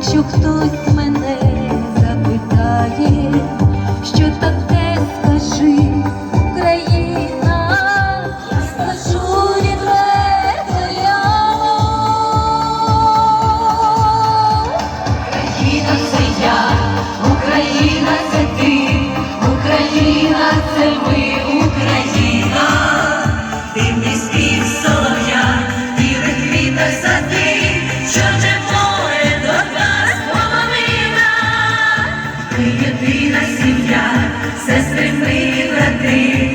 食と єдина сім'я, сестри ми брати.